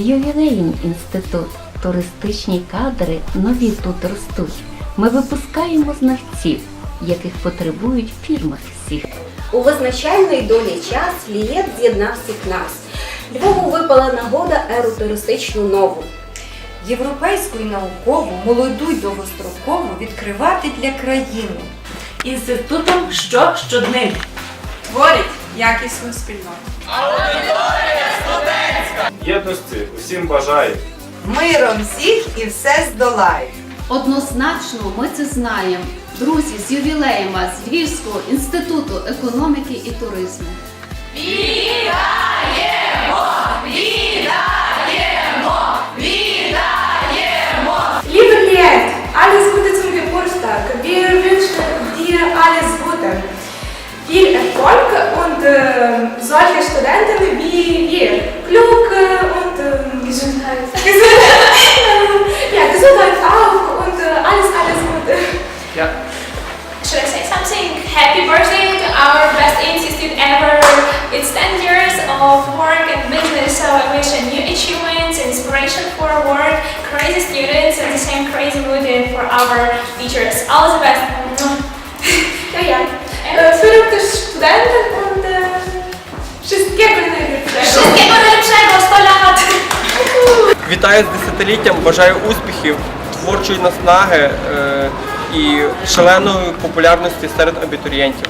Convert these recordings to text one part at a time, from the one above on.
ювілеєм інститут. Туристичні кадри нові тут ростуть. Ми випускаємо знавців, яких потребують в фірмах всіх. У визначальний долі час Лієт з'єднав всіх нас. Львову випала нагода еру туристичну нову. європейську і наукову, молоду й довгострокову відкривати для країни. інститутом що щодним. Творить якісну спільноту. Єдності усім бажаю. Миром всіх і все здолають. Однозначно, ми це знаємо. Друзі, з ювілеєм вас Львівського інституту економіки і туризму. Liebe Lied, alles Gute zum Geburtstag. Wir wünschen dir alles Gute. Viel Erfolg und äh, solche Studenten wie wir. Gesundheit. ja, Gesundheit auch und äh, alles, alles Gute. Should I say something? Happy birthday to our best institute ever. It's 10 years of work and business, so I wish a new achievements, inspiration for our work, crazy students, and the same crazy mood and for our teachers. All the best. Ja, ja. Äh, verrückte Studenten Вітаю з десятиліттям, бажаю успіхів, творчої наснаги е, і шаленої популярності серед абітурієнтів.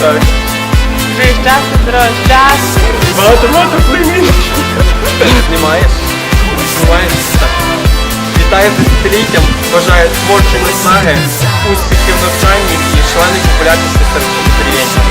Так. Приїжджати дрожджати. Багато багато племінників. Знімаєш? Знімаєш? Так. Вітаю з десятиліттям, бажаю творчої наснаги, успіхів в навчанні і шаленої популярності серед абітурієнтів.